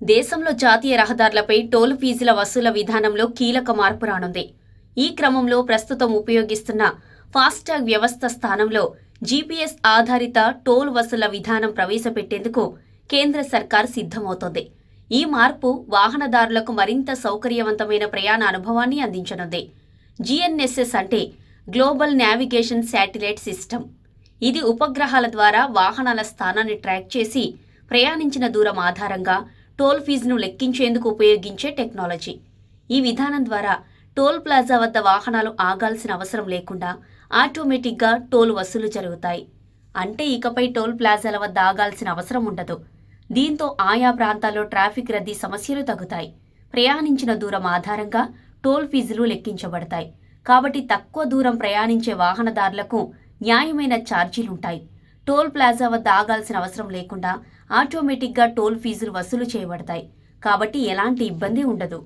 దేశంలో జాతీయ రహదారులపై టోల్ ఫీజుల వసూల విధానంలో కీలక మార్పు రానుంది. ఈ క్రమంలో ప్రస్తుతం ఉపయోగిస్తున్న ఫాస్టాగ్ వ్యవస్థ స్థానంలో జీపీఎస్ ఆధారిత టోల్ వసూల విధానం ప్రవేశపెట్టేందుకు కేంద్ర సర్కార్ సిద్ధమవుతోంది. ఈ మార్పు వాహనదారులకు మరింత సౌకర్యవంతమైన ప్రయాణ అనుభవాన్ని అందించనుంది. జిఎన్ఎస్ఎస్ అంటే గ్లోబల్ నావిగేషన్ శాటిలైట్ సిస్టమ్. ఇది ఉపగ్రహాల ద్వారా వాహనాల స్థానాన్ని ట్రాక్ చేసి ప్రయాణించిన దూరం ఆధారంగా టోల్ ఫీజును లెక్కించేందుకు ఉపయోగించే టెక్నాలజీ. ఈ విధానం ద్వారా టోల్ ప్లాజా వద్ద వాహనాలు ఆగాల్సిన అవసరం లేకుండా ఆటోమేటిక్గా టోల్ వసూలు జరుగుతాయి. అంటే ఇకపై టోల్ ప్లాజాల వద్ద ఆగాల్సిన అవసరం ఉండదు. దీంతో ఆయా ప్రాంతాల్లో ట్రాఫిక్ రద్దీ సమస్యలు తగ్గుతాయి. ప్రయాణించిన దూరం ఆధారంగా టోల్ ఫీజులు లెక్కించబడతాయి. కాబట్టి తక్కువ దూరం ప్రయాణించే వాహనదారులకు న్యాయమైన ఛార్జీలుంటాయి. టోల్ ప్లాజా వద్ద ఆగాల్సిన అవసరం లేకుండా ఆటోమేటిక్గా టోల్ ఫీజులు వసూలు చేయబడతాయి. కాబట్టి ఎలాంటి ఇబ్బంది ఉండదు.